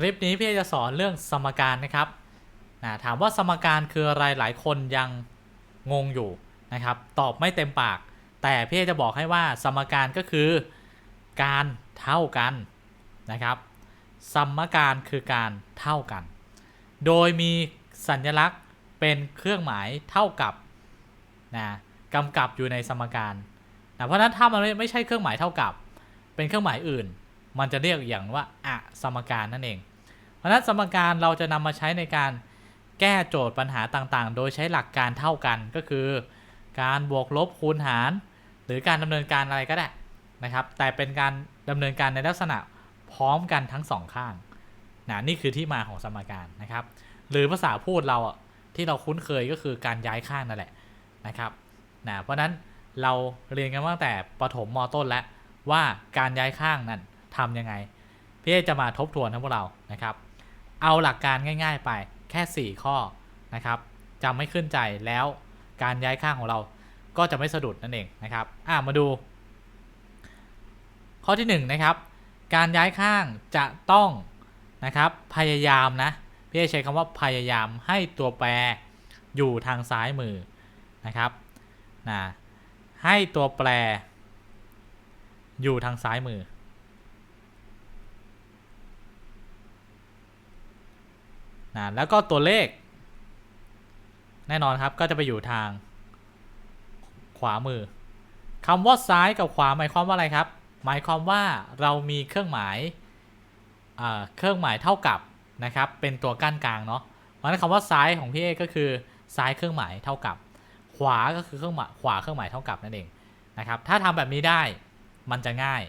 คลิปนี้พี่จะสอนเรื่องสมการนะครับนะถามว่าสมการคืออะไรหลายคนยังงงอยู่นะครับ ตอบไม่เต็มปาก แต่พี่จะบอกให้ว่าสมการก็คือการเท่ากันนะครับ สมการคือการเท่ากัน โดยมีสัญลักษณ์เป็นเครื่องหมายเท่ากับนะกำกับอยู่ในสมการนะเพราะนั้นถ้ามันไม่ไม่ใช่เครื่องหมายเท่ากับ เป็นเครื่องหมายอื่น มันจะเรียกอย่างว่าอะสมการนั่นเอง เพราะนั้นสมการเราจะนำมาใช้ในการแก้โจทย์ปัญหาต่างๆ โดยใช้หลักการเท่ากันก็คือ การบวกลบคูณหาร หรือการดำเนินการอะไรก็ได้นะครับ แต่เป็นการดำเนินการในลักษณะพร้อมกันทั้งสองข้างนะนี่คือที่มาของสมการนะครับ หรือภาษาพูดเราที่เราคุ้นเคยก็คือการย้ายข้างนั่นแหละนะครับนะเพราะนั้นเราเรียนกันตั้งแต่ประถมมต้นแล้วว่าการย้ายข้างนั้นทำยังไงพี่จะมาทบทวนทั้งพวกเรานะครับ เอาหลักการง่าย ๆ ไปแค่ 4 ข้อนะครับจำไม่ขึ้นใจแล้วการย้ายข้างของเราก็จะไม่สะดุดนั่นเองนะครับอะมาดู ข้อที่1นะครับ การย้ายข้างจะต้องนะครับพยายามนะพี่ใช้คำว่าพยายามให้ตัวแปรอยู่ทางซ้ายมือนะครับนะให้ตัวแปรอยู่ทางซ้ายมือ นะแล้วก็ตัวเลข แน่นอนครับก็จะไปอยู่ทาง ขวามือคำว่าซ้ายกับขวาหมายความว่าอะไรครับ หมายความว่าเรามีเครื่องหมายเครื่องหมายเท่ากับนะครับ เป็นตัวกั้นกลางเนาะเพราะนั้นคำว่าซ้ายของพี่เอก็คือซ้ายเครื่องหมายเท่ากับ ขวาก็คือเครื่องหมายขวาเครื่องหมายเท่ากับนั่นเองนะครับ ถ้าทำแบบนี้ได้มันจะง่าย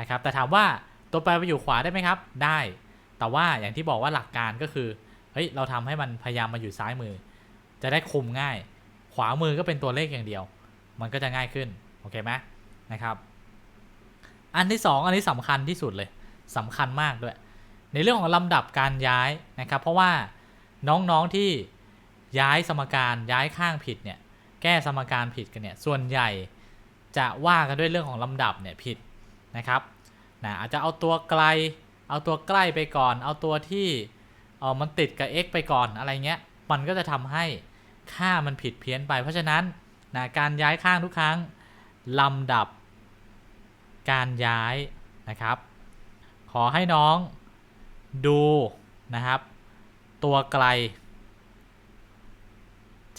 นะครับ แต่ถามว่าตัวแปรไปอยู่ขวาได้ไหมครับ ได้ แต่ว่าอย่างที่บอกว่าหลักการก็คือ ฮ้ยเราทำให้มันพยายามมาอยู่ซ้ายมือ จะได้คุมง่าย ขวามือก็เป็นตัวเลขอย่างเดียว มันก็จะง่ายขึ้นโอเคไหมนะครับ อันที่ 2 อันนี้สำคัญที่สุดเลยสำคัญมากด้วย ในเรื่องของลำดับการย้ายนะครับ เพราะว่าน้องๆที่ย้ายสมการย้ายข้างผิดเนี่ยแก้สมการผิดกันเนี่ยส่วนใหญ่จะว่ากันด้วยเรื่องของลำดับเนี่ยผิดนะครับนะอาจจะเอาตัวไกล เอาตัวใกล้ไปก่อน เอาตัวที่ เออมันติดกับ x ไปก่อนอะไรเงี้ย มันก็จะทำให้ค่ามันผิดเพี้ยนไป เพราะฉะนั้นนะการย้ายข้างทุกครั้งลำดับการย้ายนะครับ ขอให้น้องดูนะครับ ตัวไกล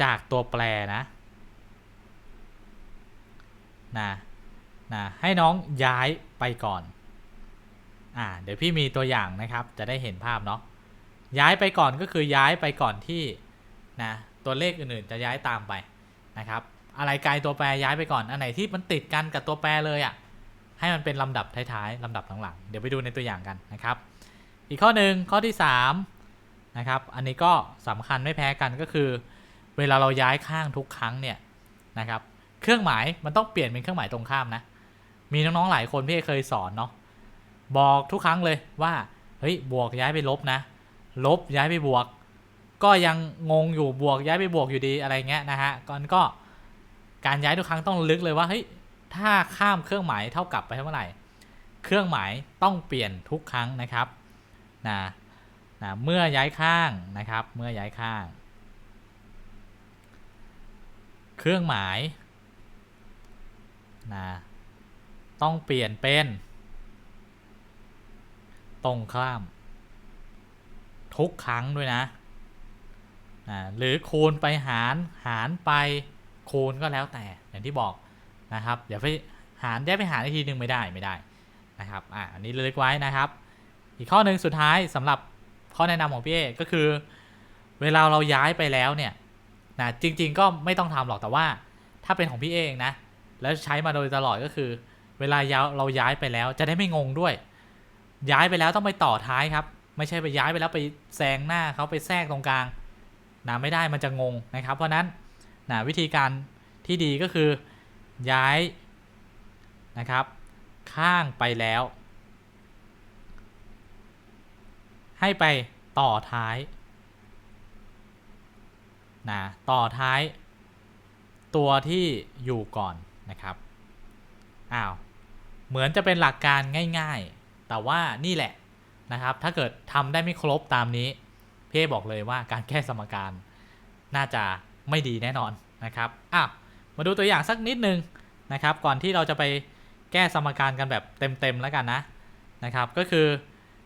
จากตัวแปรนะนะนะให้น้องย้ายไปก่อน อ่า เดี๋ยวพี่มีตัวอย่างนะครับ จะได้เห็นภาพเนาะ ย้ายไปก่อนก็คือย้ายไปก่อนที่นะตัวเลขอื่นๆจะย้ายตามไปนะครับ อะไรไกลตัวแปรย้ายไปก่อน อันไหนที่มันติดกันกับตัวแปรเลยอะ่ะให้มันเป็นลำดับท้ายๆลำดับหลังๆ เดี๋ยวไปดูในตัวอย่างกันนะครับ อีกข้อหนึ่งข้อที่3นะครับอันนี้ก็สำคัญไม่แพ้กันก็คือ เวลาเราย้ายข้างทุกครั้งเนี่ยนะครับเครื่องหมายมันต้องเปลี่ยนเป็นเครื่องหมายตรงข้ามนะ มีน้องๆหลายคนพี่เคยสอนเนาะบอกทุกครั้งเลยว่าเฮ้ยบวกย้ายไปลบนะ ลบย้ายไปบวก ก็ยังงงอยู่บวกย้ายไปบวกอยู่ดีอะไรเงี้ยนะฮะก่อนก็การย้ายทุกครั้งต้องลึกเลยว่าเฮ้ยถ้าข้ามเครื่องหมายเท่ากับไปเท่าไหร่ เครื่องหมายต้องเปลี่ยนทุกครั้งนะครับนะนะเมื่อย้ายข้างนะครับ เมื่อย้ายข้าง เครื่องหมายนะต้องเปลี่ยนเป็น ตรงข้าม ทุกครั้งด้วยนะนะหรือคูณไปหารหารไปคูณก็แล้วแต่อย่างที่บอกนะครับเดี๋ยวไปหารได้ไปหารอีกทีหนึ่งไม่ได้ไม่ได้นะครับอะอันนี้เลือกไว้นะครับ อีกข้อหนึ่งสุดท้ายสำหรับข้อแนะนำของพี่เอก็คือ เวลาเราย้ายไปแล้วเนี่ยนะจริง ๆ ก็ไม่ต้องทำหรอกแต่ว่า ถ้าเป็นของพี่เองนะแล้วใช้มาโดยตลอดก็คือ เวลาเราย้ายไปแล้วจะได้ไม่งงด้วย ย้ายไปแล้วต้องไปต่อท้ายครับ ไม่ใช่ไปย้ายไปแล้วไปแซงหน้าเขาไปแทรกตรงกลางนะไม่ได้มันจะงงนะครับ เพราะนั้นนะวิธีการที่ดีก็คือย้ายนะครับ ข้างไปแล้ว ให้ไปต่อท้ายนะต่อท้าย ตัวที่อยู่ก่อนนะครับอ้าวเหมือนจะเป็นหลักการง่าย ๆ แต่ว่านี่แหละ นะครับ ถ้าเกิดทำได้ไม่ครบตามนี้พี่เอบอกเลยว่าการแก้สมการน่าจะไม่ดีแน่นอนนะครับอ้าวมาดูตัวอย่างสักนิดนึงนะครับ ก่อนที่เราจะไปแก้สมการกันแบบเต็มๆแล้วกันนะนะครับ ก็คือ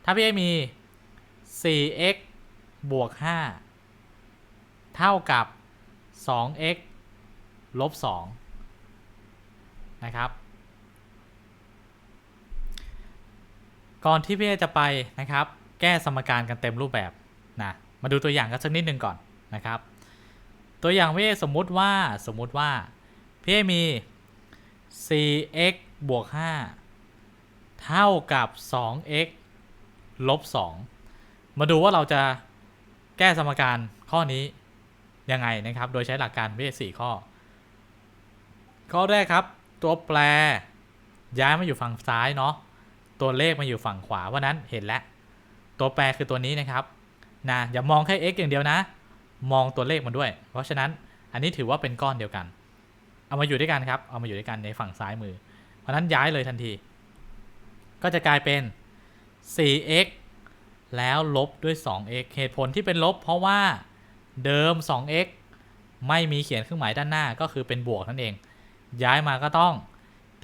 ถ้าพี่เอมี 4x บวก 5 เท่ากับ 2x ลบ2นะครับ ก่อนที่พี่เอจะไปนะครับ แก้สมการกันเต็มรูปแบบนะมาดูตัวอย่างกันสักนิดหนึ่งก่อนนะครับ ตัวอย่างพี่เอสมมุติว่าสมมุติว่าพี่เอมี 4x บวก 5 เท่ากับ 2x ลบ 2 มาดูว่าเราจะแก้สมการข้อนี้ยังไงนะครับ โดยใช้หลักการพี่เอสี่ข้อ ข้อแรกครับ ตัวแปรย้ายมาอยู่ฝั่งซ้ายเนาะ ตัวเลขมาอยู่ฝั่งขวา เพราะนั้นเห็นแล้ว ตัวแปรคือตัวนี้นะครับนะอย่ามองแค่ x อย่างเดียวนะ มองตัวเลขมันด้วย เพราะฉะนั้นอันนี้ถือว่าเป็นก้อนเดียวกัน เอามาอยู่ด้วยกันครับ เอามาอยู่ด้วยกันในฝั่งซ้ายมือ เพราะนั้นย้ายเลยทันที ก็จะกลายเป็น 4x แล้วลบด้วย 2x เหตุผลที่เป็นลบ เพราะว่าเดิม 2x ไม่มีเขียนเครื่องหมายด้านหน้าก็คือเป็นบวกนั่นเอง ย้ายมาก็ต้อง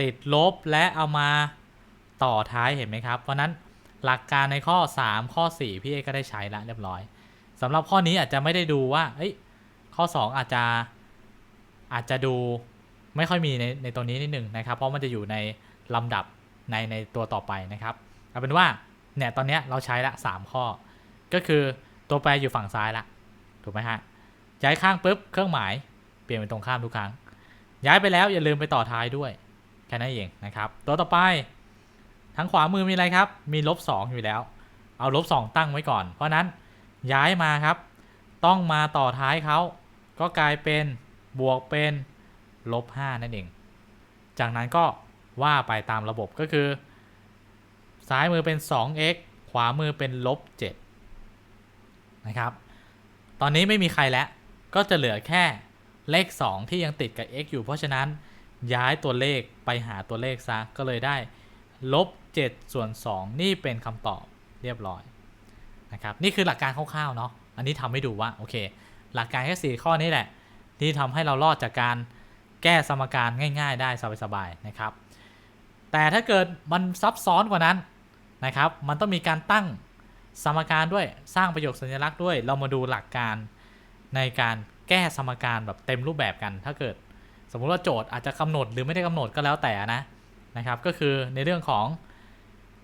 ติดลบและเอามา ต่อท้ายเห็นไหมครับ เพราะนั้นหลักการในข้อ 3 ข้อ 4 พี่เอก็ได้ใช้ล้วเรียบร้อยสำหรับข้อนี้อาจจะไม่ได้ดูว่าเอ้ยข้อ 2 อาจจะอาจจะดูไม่ค่อยมีในในตัวนี้นิดหนึ่งนะครับ เพราะมันจะอยู่ในลำดับในในตัวต่อไปนะครับเอาเป็นว่าเนี่ยตอนเนี้ยเราใช้ละ 3 ข้อ ก็คือตัวแปรอยู่ฝั่งซ้ายละถูกไหมฮะย้ายข้างปุ๊บเครื่องหมายเปลี่ยนเป็นตรงข้ามทุกครั้ง ย้ายไปแล้วอย่าลืมไปต่อท้ายด้วยแค่นั้นเองนะครับ ตัวต่อไป ทางขวามือมีอะไรครับ มีลบ2อยู่แล้ว เอาลบ2ตั้งไว้ก่อน เพราะนั้นย้ายมาครับ ต้องมาต่อท้ายเขา ก็กลายเป็นบวกเป็นลบ5นั่นเอง จากนั้นก็ว่าไปตามระบบก็คือ ซ้ายมือเป็น 2x ขวามือเป็นลบ7นะครับ ตอนนี้ไม่มีใครแล้ว ก็จะเหลือแค่เลข 2 ที่ยังติดกับ x อยู่ เพราะฉะนั้นย้ายตัวเลขไปหาตัวเลขซะ ก็เลยได้ลบ 7 ส่วน 2 นี่เป็นคำตอบเรียบร้อยนะครับนี่คือหลักการคร่าวๆเนาะอันนี้ทำให้ดูว่าโอเค หลักการแค่4ข้อนี้แหละ ที่ทำให้เรารอดจากการแก้สมการง่าย ๆ ได้สบายๆนะครับ แต่ถ้าเกิดมันซับซ้อนกว่านั้นนะครับ มันต้องมีการตั้งสมการด้วยสร้างประโยคสัญลักษณ์ด้วย เรามาดูหลักการในการแก้สมการแบบเต็มรูปแบบกัน ถ้าเกิดสมมุติว่าโจทย์อาจจะกำหนดหรือไม่ได้กำหนดก็แล้วแต่นะนะครับ ก็คือในเรื่องของ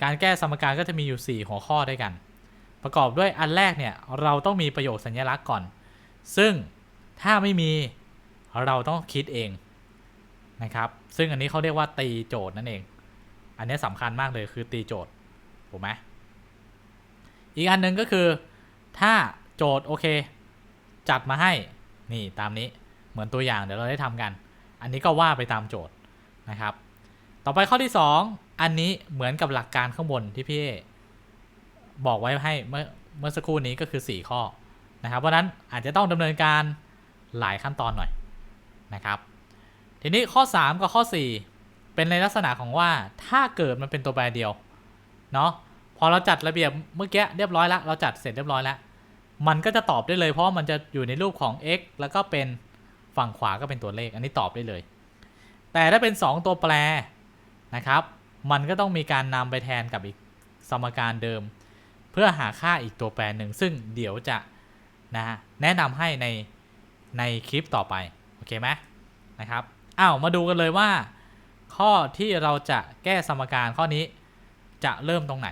การแก้สมการก็จะมีอยู่ 4 หัวข้อด้วยกัน ประกอบด้วยอันแรกเนี่ยเราต้องมีประโยคสัญลักษณ์ก่อน ซึ่งถ้าไม่มีเราต้องคิดเองนะครับ ซึ่งอันนี้เขาเรียกว่าตีโจทย์นั่นเอง อันนี้สำคัญมากเลยคือตีโจทย์ถูกไหมอีกอันหนึ่งก็คือถ้าโจทย์โอเค จัดมาให้นี่ตามนี้เหมือนตัวอย่างเดี๋ยวเราได้ทำกัน อันนี้ก็ว่าไปตามโจทย์นะครับ ต่อไปข้อที่ 2 อันนี้เหมือนกับหลักการข้างบนที่พี่บอกไว้ให้เมื่อเมื่อสักครู่นี้ก็คือ 4 ข้อนะครับ เพราะนั้นอาจจะต้องดำเนินการหลายขั้นตอนหน่อยนะครับ ทีนี้ข้อ 3 กับข้อ 4 เป็นในลักษณะของว่าถ้าเกิดมันเป็นตัวแปรเดียวเนาะพอเราจัดระเบียบเมื่อกี้เรียบร้อยแล้วเราจัดเสร็จเรียบร้อยแล้ว มันก็จะตอบได้เลยเพราะมันจะอยู่ในรูปของ x แล้วก็เป็นฝั่งขวาก็เป็นตัวเลข อันนี้ตอบได้เลย แต่ถ้าเป็น 2 ตัวแปร นะครับ มันก็ต้องมีการนำไปแทนกับอีกสมการเดิม เพื่อหาค่าอีกตัวแปรหนึ่ง ซึ่งเดี๋ยวจะนะแนะนำให้ในในคลิปต่อไปโอเคไหมนะครับอ้าวมาดูกันเลยว่า ข้อที่เราจะแก้สมการข้อนี้จะเริ่มตรงไหน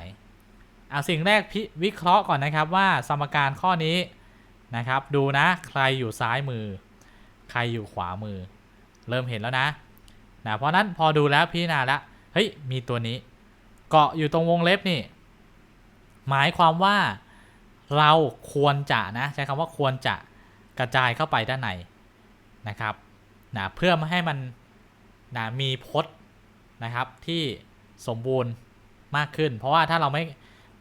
เอาสิ่งแรกพิวิเคราะห์ก่อนนะครับว่าสมการข้อนี้นะครับ ดูนะใครอยู่ซ้ายมือ ใครอยู่ขวามือ เริ่มเห็นแล้วนะนะเพราะนั้นพอดูแล้วพิจารณาแล้ว เฮ้ย มีตัวนี้ เกาะอยู่ตรงวงเล็บนี่ หมายความว่าเราควรจะนะ ใช้คำว่าควรจะกระจายเข้าไปด้านในนะครับนะเพื่อไม่ให้มันนะมีพจน์นะครับที่สมบูรณ์มากขึ้น เพราะว่าถ้าเราไม่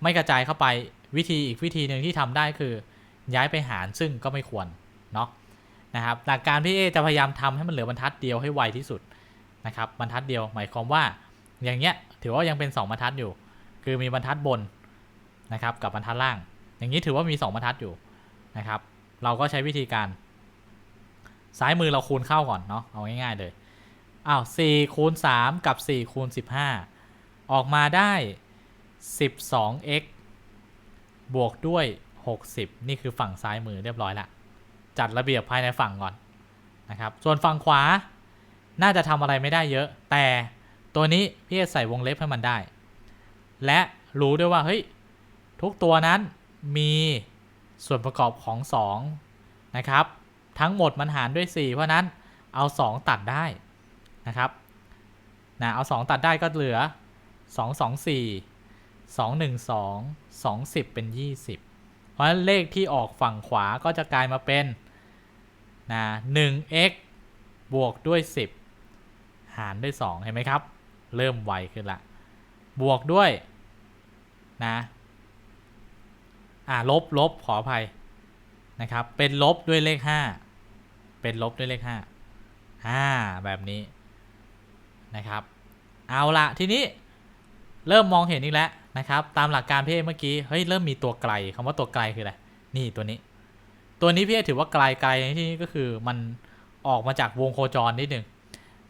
ไม่กระจายเข้าไปวิธีอีกวิธีหนึ่งที่ทำได้คือ ย้ายไปหารซึ่งก็ไม่ควรเนาะนะครับหลักการพี่เอจะพยายามทำให้มันเหลือบรรทัดเดียวให้ไวที่สุดนะครับบรรทัดเดียว หมายความว่า อย่างเงี้ยถือว่ายังเป็น 2บรรทัดอยู่ คือมีบรรทัดบนนะครับกับบรรทัดล่าง อย่างนี้ถือว่ามี 2บรรทัดอยู่นะครับ เราก็ใช้วิธีการ ซ้ายมือเราคูณเข้าก่อนเนาะเอาง่ายๆเลยอ้าว4คูณ3กับ4คูณ15ออกมาได้ 12x บวกด้วย60นี่คือฝั่งซ้ายมือเรียบร้อยละจัดระเบียบภายในฝั่งก่อนนะครับ ส่วนฝั่งขวาน่าจะทำอะไรไม่ได้เยอะแต่ ตัวนี้พี่จะใส่วงเล็บให้มันได้ และรู้ด้วยว่าเฮ้ยทุกตัวนั้นมีส่วนประกอบของ 2 นะครับ ทั้งหมดมันหารด้วย 4 เพราะนั้นเอา 2 ตัดได้นะครับนะเอา 2 ตัดได้ก็เหลือ 2 2 4 2 1 2 2 10 เป็น 20 เพราะฉะนั้นเลขที่ออกฝั่งขวาก็จะกลายมาเป็นนะ 1x บวกด้วย 10 หารด้วย 2 เห็นไหมครับ เริ่มไวขึ้นละ บวกด้วยนะ อ่าลบลบขออภัยนะครับ เป็นลบด้วยเลข 5 เป็นลบด้วยเลข5อ่าแบบนี้นะครับ เอาละทีนี้เริ่มมองเห็นอีกแล้วนะครับ ตามหลักการพี่เอเมื่อกี้ เฮ้ย เริ่มมีตัวไกลคำว่าตัวไกลคืออะไร นี่ตัวนี้ ตัวนี้พี่เอถือว่าไกลไกลในที่นี้ก็คือมันออกมาจากวงโคจรนิดหนึ่ง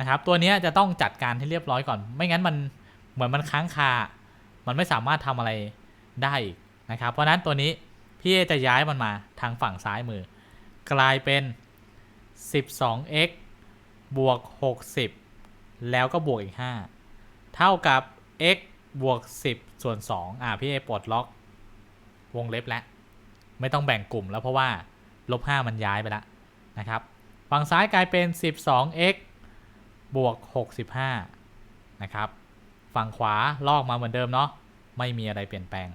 นะครับ ตัวนี้จะต้องจัดการให้เรียบร้อยก่อน ไม่งั้นมันเหมือนมันค้างคา มันไม่สามารถทำอะไรได้นะครับ เพราะฉะนั้นตัวนี้พี่เอจะย้ายมันมาทางฝั่งซ้ายมือ กลายเป็น 12x บวก 60 แล้วก็บวกอีก 5 เท่ากับ x บวก 10 ส่วน 2 อ่าพี่เอปลดล็อก วงเล็บแล้ว ไม่ต้องแบ่งกลุ่มแล้วเพราะว่าลบ 5 มันย้ายไปแล้วนะครับ ฝั่งซ้ายกลายเป็น 12x บวก 65 นะครับ ฝั่งขวาลอกมาเหมือนเดิมเนาะ ไม่มีอะไรเปลี่ยนแปลง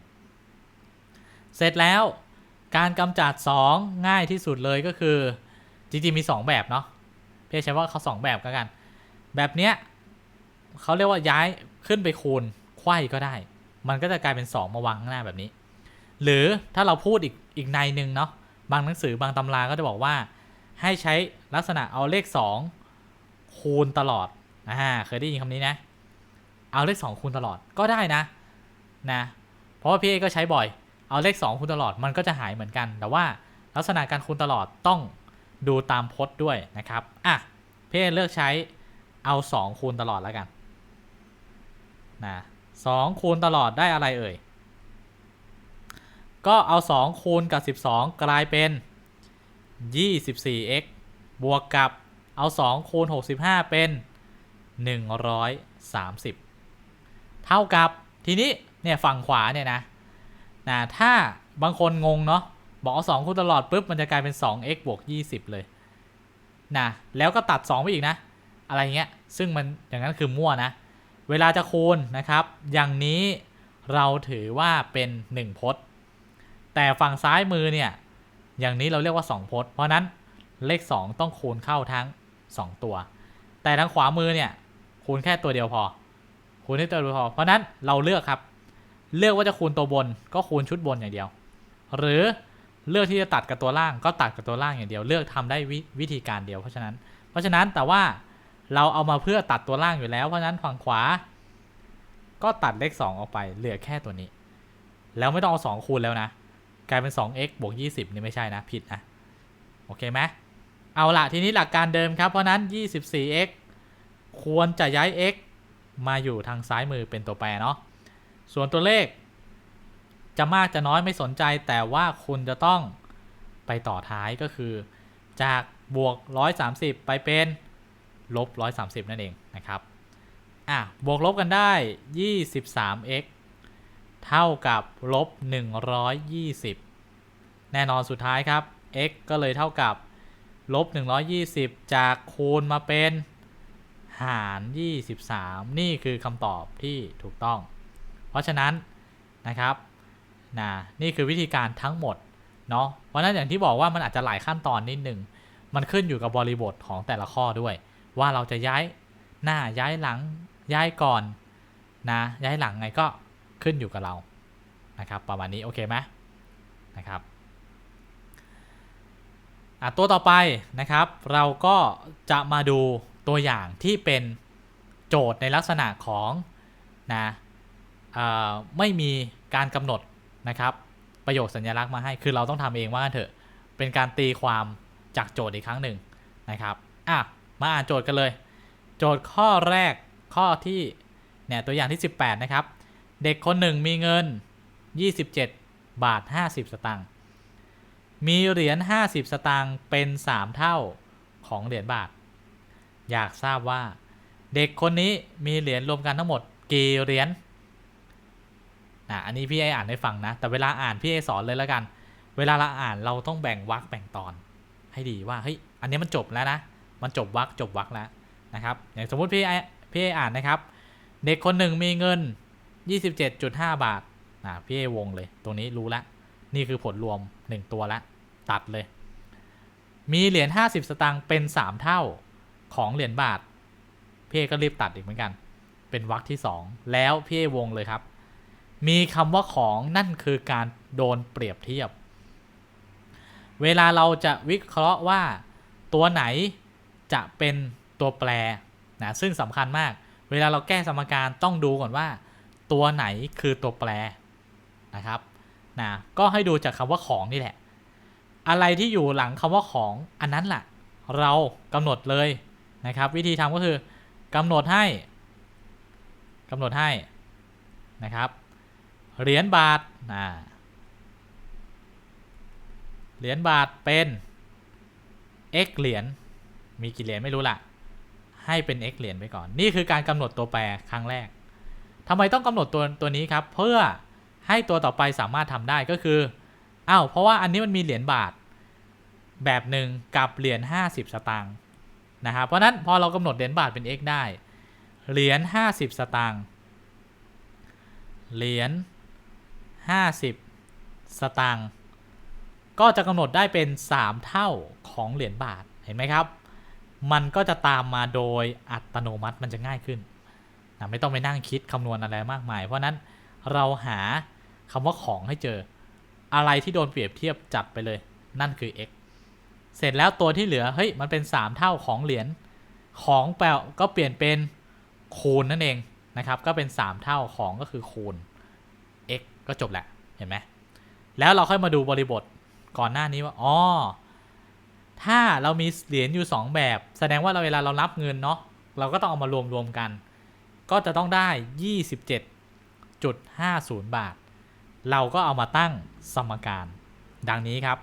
เสร็จแล้วการกำจัด 2 ง่ายที่สุดเลยก็คือ จริงๆ มี 2 แบบเนาะเพี่ใช้ว่าเขา 2 แบบก็กัน แบบเนี้ยเขาเรียกว่าย้ายขึ้นไปคูณไขว้ก็ได้ มันก็จะกลายเป็น 2 มาวางข้างหน้าแบบนี้ หรือถ้าเราพูดอีกอีกในหนึ่งเนาะบางหนังสือบางตำราก็จะบอกว่า ให้ใช้ลักษณะเอาเลข 2 คูณตลอดอ่าเคยได้ยินคำนี้นะ เอาเลข 2 คูณตลอดก็ได้นะนะเพราะว่าพี่เอก็ใช้บ่อย เอาเลข 2 คูณตลอดมันก็จะหายเหมือนกัน แต่ว่าลักษณะการคูณตลอดต้องดูตามพจน์ด้วยนะครับอะพี่เอเลือกใช้เอา 2 คูณตลอดแล้วกันนะ2คูณตลอดได้อะไรเอ่ยก็เอา 2 คูณกับ 12 กลายเป็น 24x บวกกับ เอา 2 คูณ 65 เป็น 130 เท่ากับทีนี้เนี่ยฝั่งขวาเนี่ยนะนะถ้าบางคนงงเนาะบอกเอา2คูณตลอดปุ๊บมันจะกลายเป็น 2x บวก 20 เลยนะแล้วก็ตัด 2 ไปอีกนะ อะไรเงี้ย ซึ่งมันอย่างนั้นคือมั่วนะ เวลาจะคูณนะครับ อย่างนี้เราถือว่าเป็น 1 พจน์ แต่ฝั่งซ้ายมือเนี่ย อย่างนี้เราเรียกว่า 2 พจน์ เพราะนั้นเลข 2 ต้องคูณเข้าทั้ง 2 ตัว แต่ทางขวามือเนี่ยคูณแค่ตัวเดียวพอ คูณแค่ตัวเดียวพอ เพราะนั้นเราเลือกครับ เลือกว่าจะคูณตัวบนก็คูณชุดบนอย่างเดียว หรือเลือกที่จะตัดกับตัวล่างก็ตัดกับตัวล่างอย่างเดียว เลือกทำได้ววิธีการเดียวเพราะฉะนั้น เพราะฉะนั้นแต่ว่าเราเอามาเพื่อตัดตัวล่างอยู่แล้ว เพราะฉะนั้นฝั่งขวา ก็ตัดเลข 2 ออกไป เหลือแค่ตัวนี้ แล้วไม่ต้องเอา2คูณแล้วนะ กลายเป็น 2x บวก 20 นี่ไม่ใช่นะ ผิดนะ โอเคไหม เอาละทีนี้หลักการเดิมครับ เพราะนั้น 24x ควรจะย้าย x มาอยู่ทางซ้ายมือเป็นตัวแปรเนาะ ส่วนตัวเลข จะมากจะน้อยไม่สนใจแต่ว่าคุณจะต้องไปต่อท้ายก็คือ จากบวก 130 ไปเป็น ลบ 130 นั่นเองนะครับ อะ บวกลบกันได้ 23x เท่ากับลบ 120 แน่นอนสุดท้ายครับ x ก็เลยเท่ากับ ลบ 120 จากคูณมาเป็น หาร 23 นี่คือคำตอบที่ถูกต้อง เพราะฉะนั้นนะครับนะนี่คือวิธีการทั้งหมดเนาะเพราะนั้นอย่างที่บอกว่ามันอาจจะหลายขั้นตอนนิดหนึ่งมันขึ้นอยู่กับบริบทของแต่ละข้อด้วย ว่าเราจะย้ายหน้าย้ายหลังย้ายก่อนนะย้ายหลังไงก็ขึ้นอยู่กับเรานะครับประมาณนี้โอเคไหมนะครับ ตัวต่อไปนะครับ เราก็จะมาดูตัวอย่างที่เป็นโจทย์ในลักษณะของนะไม่มีการกำหนดนะครับ ประโยคสัญลักษณ์มาให้คือเราต้องทำเองว่างั้นเถอะเป็นการตีความจากโจทย์อีกครั้งหนึ่งนะครับอะมาอ่านโจทย์กันเลย โจทย์ข้อแรกข้อที่เนี่ยตัวอย่างที่ 18 นะครับ เด็กคนหนึ่งมีเงิน 27 บาท 50 สตางค์ มีเหรียญ50 สตางค์เป็น 3 เท่าของเหรียญบาท อยากทราบว่า เด็กคนนี้มีเหรียญรวมกันทั้งหมดกี่เหรียญนะอันนี้พี่ไออ่านให้ฟังนะ แต่เวลาอ่านพี่ไอสอนเลยแล้วกัน เวลาเราอ่านเราต้องแบ่งวรรคแบ่งตอน ให้ดีว่าเฮ้ยอันนี้มันจบแล้วนะ มันจบวรรคจบวรรคแล้วนะครับ อย่างสมมติพี่ไอพี่ไออ่านนะครับ เด็กคนหนึ่งมีเงิน 27.5 บาทอ่าพี่ไอวงเลย ตรงนี้รู้ละนี่คือผลรวม 1 ตัวละตัดเลย มีเหรียญ50 สตางค์เป็น 3 เท่าของเหรียญบาท พี่เอก็รีบตัดอีกเหมือนกัน เป็นวรรคที่ 2 แล้วพี่เอวงเลยครับ มีคำว่าของนั่นคือการโดนเปรียบเทียบ เวลาเราจะวิเคราะห์ว่าตัวไหนจะเป็นตัวแปรนะซึ่งสำคัญมาก เวลาเราแก้สมการต้องดูก่อนว่า ตัวไหนคือตัวแปรนะครับ นะก็ให้ดูจากคำว่าของนี่แหละ อะไรที่อยู่หลังคำว่าของอันนั้นแหละเรากำหนดเลยนะครับ วิธีทำก็คือกำหนดให้กำหนดให้นะครับเหรียญบาทนะเหรียญบาทเป็น x เหรียญมีกี่เหรียญไม่รู้ล่ะ ให้เป็น x เหรียญไปก่อน นี่คือการกำหนดตัวแปรครั้งแรกทำไมต้องกำหนดตัวตัวนี้ครับ เพื่อ ให้ตัวต่อไปสามารถทำได้ก็คืออ้าวเพราะว่าอันนี้มันมีเหรียญบาท แบบหนึ่งกับเหรียญ50 สตางค์นะครับเพราะนั้นพอเรากำหนดเหรียญบาทเป็น x ได้ เหรียญ50 สตางค์เหรียญ50 สตางค์ก็จะกำหนดได้เป็น 3 เท่าของเหรียญบาทเห็นไหมครับ มันก็จะตามมาโดยอัตโนมัติมันจะง่ายขึ้นนะไม่ต้องไปนั่งคิดคำนวณอะไรมากมาย เพราะนั้นเราหา คำว่าของให้เจอ อะไรที่โดนเปรียบเทียบจัดไปเลย นั่นคือ x เสร็จแล้วตัวที่เหลือ เฮ้ย มันเป็น 3 เท่าของเหรียญของแปลก็เปลี่ยนเป็นคูณนั่นเองนะครับ ก็เป็น 3 เท่าของก็คือคูณ x ก็จบแหละ เห็นไหมแล้วเราค่อยมาดูบริบทก่อนหน้านี้ว่า อ๋อ ถ้าเรามีเหรียญอยู่ 2 แบบ แสดงว่าเราเวลาเรารับเงินเนาะ เราก็ต้องเอามารวมรวมกัน ก็จะต้องได้ 27.50 บาท เราก็เอามาตั้งสมการ ดังนี้ครับ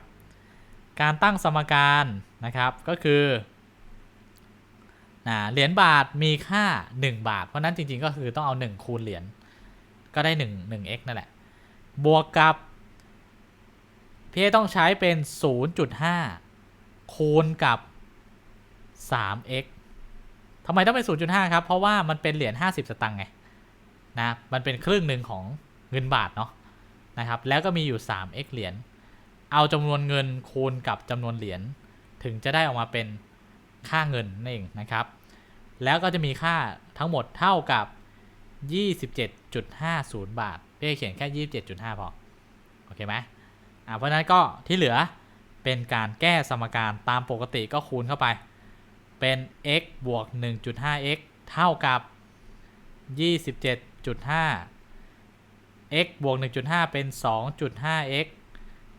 การตั้งสมการนะครับก็คือนะเหรียญบาทมีค่า 1 บาท เพราะนั้นจริงๆก็คือต้องเอา 1 คูณเหรียญก็ได้ 1 1x นั่นแหละ บวกกับพี่ต้องใช้เป็น 0.5 คูณกับ 3x ทำไมต้องเป็น 0.5 ครับ เพราะว่ามันเป็นเหรียญ50 สตังค์ไงนะ มันเป็นครึ่งหนึ่งของเงินบาทเนาะ นะครับ แล้วก็มีอยู่ 3x เหรียญ เอาจำนวนเงินคูณกับจำนวนเหรียญถึงจะได้ออกมาเป็นค่าเงินนั่นเองนะครับ แล้วก็จะมีค่าทั้งหมดเท่ากับ 27.50 บาทพี่เขียนแค่ 27.5 พอ โอเคไหมอ่าเพราะนั้นก็ที่เหลือเป็นการแก้สมการตามปกติก็คูณเข้าไป เป็น x บวก 1.5x เท่ากับ 27.5 x บวก 1.5 เป็น 2.5x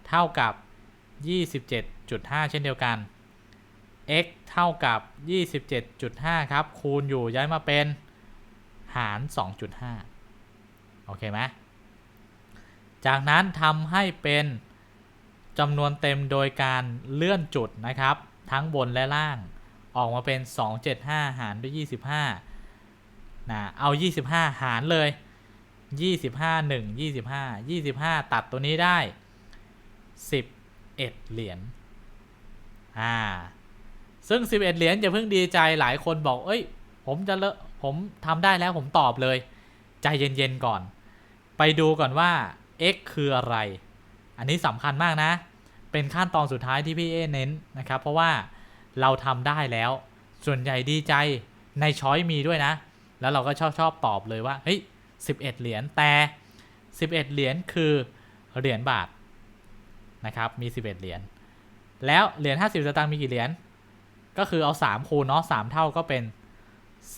เท่ากับ 27.5 เช่นเดียวกัน x เท่ากับ 27.5 ครับ คูณอยู่ย้ายมาเป็นหาร 2.5 โอเคไหมจากนั้นทำให้เป็นจำนวนเต็มโดยการเลื่อนจุดนะครับ ทั้งบนและล่าง ออกมาเป็น 275 หารด้วย 25นะเอา 25 หารเลย 25 1 25 25ตัดตัวนี้ได้11เหรียญอ่าซึ่ง11เหรียญอย่าเพิ่งดีใจหลายคนบอก เอ้ย ผมจะเละผมทำได้แล้วผมตอบเลย ใจเย็นๆก่อน ไปดูก่อนว่า x คืออะไร อันนี้สำคัญมากนะ เป็นขั้นตอนสุดท้ายที่พี่เอเน้นนะครับ เพราะว่าเราทำได้แล้ว ส่วนใหญ่ดีใจในช้อยมีด้วยนะ แล้วเราก็ชอบชอบตอบเลยว่า เฮ้ย 11 เหรียญแต่ 11 เหรียญคือเหรียญบาทนะครับมี 11 เหรียญแล้วเหรียญ50 สตางค์มีกี่เหรียญก็คือเอา 3 คูณเนาะ3เท่าก็เป็น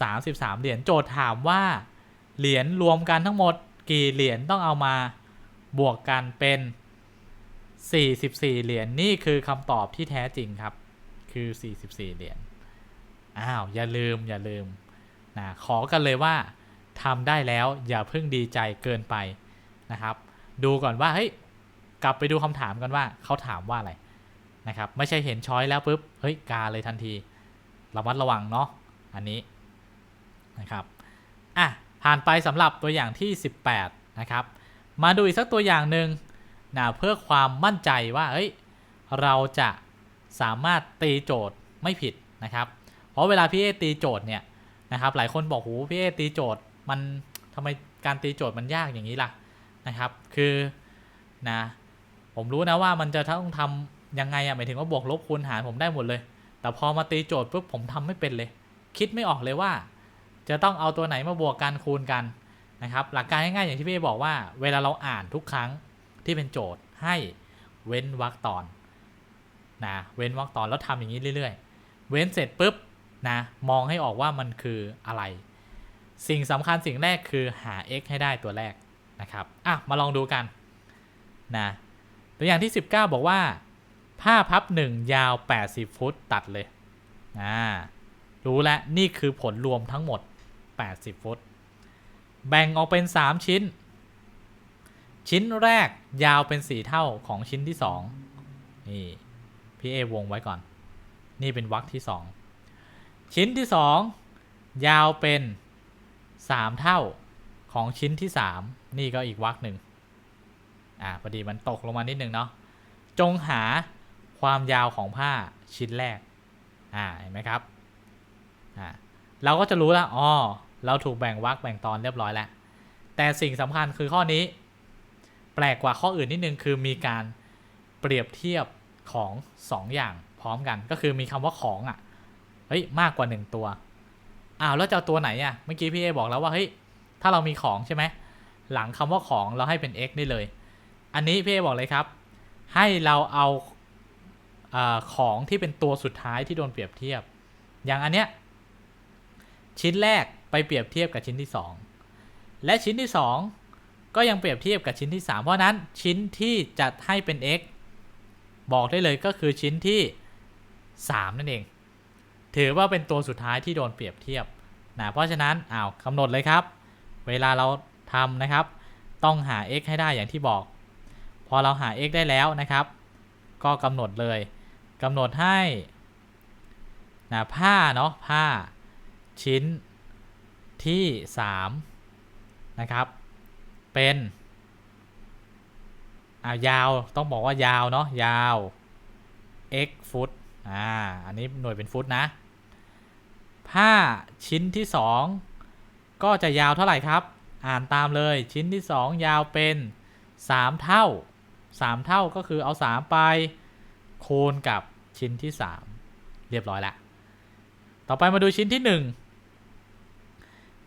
33 เหรียญโจทย์ถามว่าเหรียญรวมกันทั้งหมดกี่เหรียญต้องเอามาบวกกันเป็น 44 เหรียญนี่คือคำตอบที่แท้จริงครับ คือ 44 เหรียญอ้าวอย่าลืมอย่าลืมนะขอกันเลยว่า ทำได้แล้วอย่าเพิ่งดีใจเกินไปนะครับ ดูก่อนว่าเฮ้ยกลับไปดูคำถามกันว่าเขาถามว่าอะไรนะครับไม่ใช่เห็นช้อยแล้วปุ๊บเฮ้ยกาเลยทันทีระมัดระวังเนาะอันนี้นะครับอะผ่านไปสำหรับตัวอย่างที่ 18นะครับมาดูอีกสักตัวอย่างหนึ่งนะเพื่อความมั่นใจว่าเฮ้ยเราจะสามารถตีโจทย์ไม่ผิดนะครับ เพราะเวลาพี่เอตีโจทย์เนี่ยนะครับหลายคนบอกโหพี่เอตีโจทย์ มันทำไมการตีโจทย์มันยากอย่างนี้ล่ะนะครับ คือนะผมรู้นะว่ามันจะต้องทำยังไงอะหมายถึงว่าบวกลบคูณหารผมได้หมดเลย แต่พอมาตีโจทย์ปุ๊บผมทำไม่เป็นเลย คิดไม่ออกเลยว่า จะต้องเอาตัวไหนมาบวกกันคูณกันนะครับ หลักการง่ายๆอย่างที่พี่บอกว่า เวลาเราอ่านทุกครั้งที่เป็นโจทย์ให้เว้นวรรคตอนนะเว้นวรรคตอนแล้วทำอย่างนี้เรื่อย ๆ เว้นเสร็จปุ๊บนะมองให้ออกว่ามันคืออะไร สิ่งสำคัญสิ่งแรกคือหา x ให้ได้ตัวแรกนะครับอะมาลองดูกันนะตัวอย่างที่ 19 บอกว่า ผ้าพับ 1 ยาว 80 ฟุตตัดเลยอ่ารู้แล้วนี่คือผลรวมทั้งหมด 80 ฟุต แบ่งออกเป็น 3 ชิ้น ชิ้นแรกยาวเป็น 4 เท่าของชิ้นที่ 2 นี่พี่เอวงไว้ก่อน นี่เป็นวรรคที่ 2 ชิ้นที่ 2 ยาวเป็น 3เท่าของชิ้นที่3นี่ก็อีกวรรคหนึ่งอ่าพอดีมันตกลงมานิดนึงเนาะจงหาความยาวของผ้าชิ้นแรกอ่าเห็นไหมครับอ่าเราก็จะรู้แล้วอ๋อเราถูกแบ่งวรรคแบ่งตอนเรียบร้อยแล้ว แต่สิ่งสำคัญคือข้อนี้ แปลกกว่าข้ออื่นนิดนึงคือมีการเปรียบเทียบของ 2 อย่างพร้อมกัน ก็คือมีคำว่าของอะเฮ้ยมากกว่า 1 ตัว อ้าวแล้วจะเอาตัวไหนอะเมื่อกี้พี่เอบอกแล้วว่าเฮ้ยถ้าเรามีของใช่ไหมหลังคำว่าของเราให้เป็น x ได้เลย อันนี้พี่เอบอกเลยครับ ให้เราเอาอของที่เป็นตัวสุดท้ายที่โดนเปรียบเทียบ อย่างอันเนี้ยชิ้นแรกไปเปรียบเทียบกับชิ้นที่ 2 และชิ้นที่ 2 ก็ยังเปรียบเทียบกับชิ้นที่ 3 เพราะนั้นชิ้นที่จะให้เป็น x บอกได้เลยก็คือชิ้นที่ 3 นั่นเอง ถือว่าเป็นตัวสุดท้ายที่โดนเปรียบเทียบนะเพราะฉะนั้นอ้าวกำหนดเลยครับ เวลาเราทำนะครับ ต้องหา x ให้ได้อย่างที่บอก พอเราหา x ได้แล้วนะครับ ก็กำหนดเลยกำหนดให้นะผ้าเนาะผ้าชิ้นที่ 3 นะครับ เป็นอ่ายาวต้องบอกว่ายาวเนาะยาว x ฟุตอ่าอันนี้หน่วยเป็นฟุตนะ ผ้าชิ้นที่ 2 ก็จะยาวเท่าไหร่ครับ อ่านตามเลยชิ้นที่ 2 ยาวเป็น 3 เท่า 3 เท่าก็คือเอา 3 ไป คูณกับชิ้นที่ 3 เรียบร้อยล้วต่อไปมาดูชิ้นที่ 1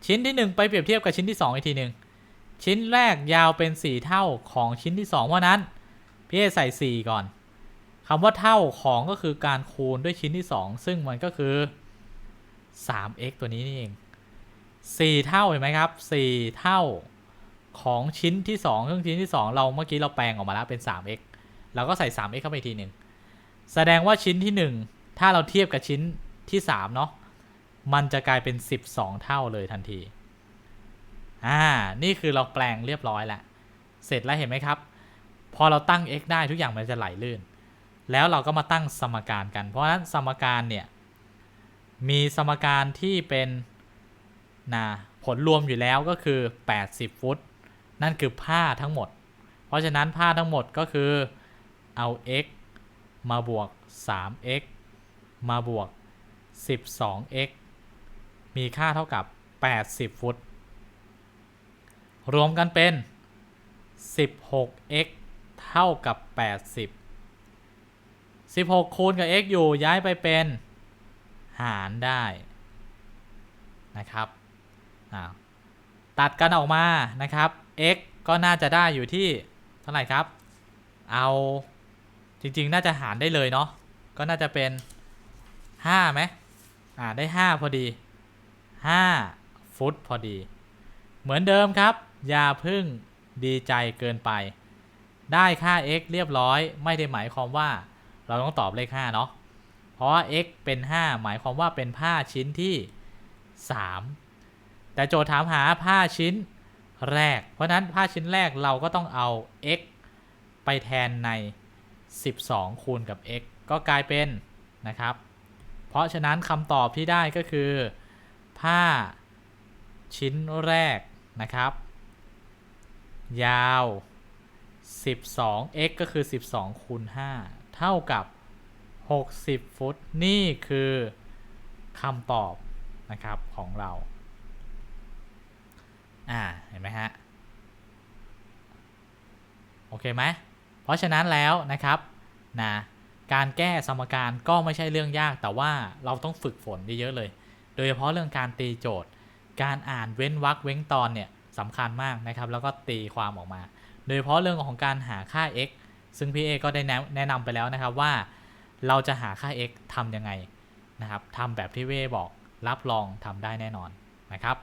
ชิ้นที่ 1 ไปเปรียบเทียบกับชิ้นที่ 2 อีกทีหนึ่งชิ้นแรกยาวเป็น 4 เท่าของชิ้นที่ 2 เพราะนั้นพี่เอใส่ 4 ก่อนคำว่าเท่าของก็คือการคูณด้วยชิ้นที่ 2 ซึ่งมันก็คือ 3x ตัวนี้นี่เอง 4 เท่าเห็นไหมครับ 4 เท่าของชิ้นที่2ซึ่งชิ้นที่ 2 เราเมื่อกี้เราแปลงออกมาแล้วเป็น 3x เราก็ใส่ 3x เข้าไปอีกทีหนึ่งแสดงว่าชิ้นที่ 1 ถ้าเราเทียบกับชิ้นที่ 3 เนาะมันจะกลายเป็น 12 เท่าเลยทันที อ่า นี่คือเราแปลงเรียบร้อยแล้วเสร็จแล้วเห็นไหมครับ พอเราตั้ง x ได้ทุกอย่างมันจะไหลลื่น แล้วเราก็มาตั้งสมการกัน เพราะฉะนั้นสมการเนี่ย มีสมการที่เป็นนะผลรวมอยู่แล้วก็คือ 80 ฟุต นั่นคือผ้าทั้งหมด เพราะฉะนั้นผ้าทั้งหมดก็คือเอา x มาบวก 3x มาบวก 12x มีค่าเท่ากับ 80 ฟุต รวมกันเป็น 16x เท่ากับ 80 16 คูณกับ x อยู่ย้ายไปเป็น หารได้นะครับตัดกันออกมานะครับ x ก็น่าจะได้อยู่ที่เท่าไหร่ครับ เอาจริงๆ น่าจะหารได้เลยเนาะ ก็น่าจะเป็น5ไหมอ่าได้ 5 พอดี 5 ฟุตพอดี เหมือนเดิมครับ อย่าพึ่งดีใจเกินไป ได้ค่า x เรียบร้อย ไม่ได้หมายความว่าเราต้องตอบเลข 5 เนาะ ราะว่า x เป็น 5 หมายความว่าเป็นผ้าชิ้นที่ 3 แต่โจทย์ถามหาผ้าชิ้นแรก เพราะฉะนั้นผ้าชิ้นแรกเราก็ต้องเอา x ไปแทนใน 12 คูณกับ x ก็กลายเป็นนะครับ เพราะฉะนั้นคำตอบที่ได้ก็คือ ผ้าชิ้นแรกนะครับ ยาว 12 x ก็คือ 12คูณ5เท่ากับ 60 ฟุต นี่คือคำตอบนะครับของเรา อ่า เห็นไหมฮะ โอเคไหม เพราะฉะนั้นแล้วนะครับนะการแก้สมการก็ไม่ใช่เรื่องยาก แต่ว่าเราต้องฝึกฝนเยอะๆเลย โดยเฉพาะเรื่องการตีโจทย์ การอ่านเว้นวรรคเว้นตอนเนี่ยสำคัญมากนะครับ แล้วก็ตีความออกมา โดยเฉพาะเรื่องของการหาค่า x ซึ่งพี่เอก็ได้แนะแนะนำไปแล้วนะครับว่า เราจะหาค่า x ทำยังไงนะครับทำแบบที่เว่บอกรับรองทำได้แน่นอนนะครับ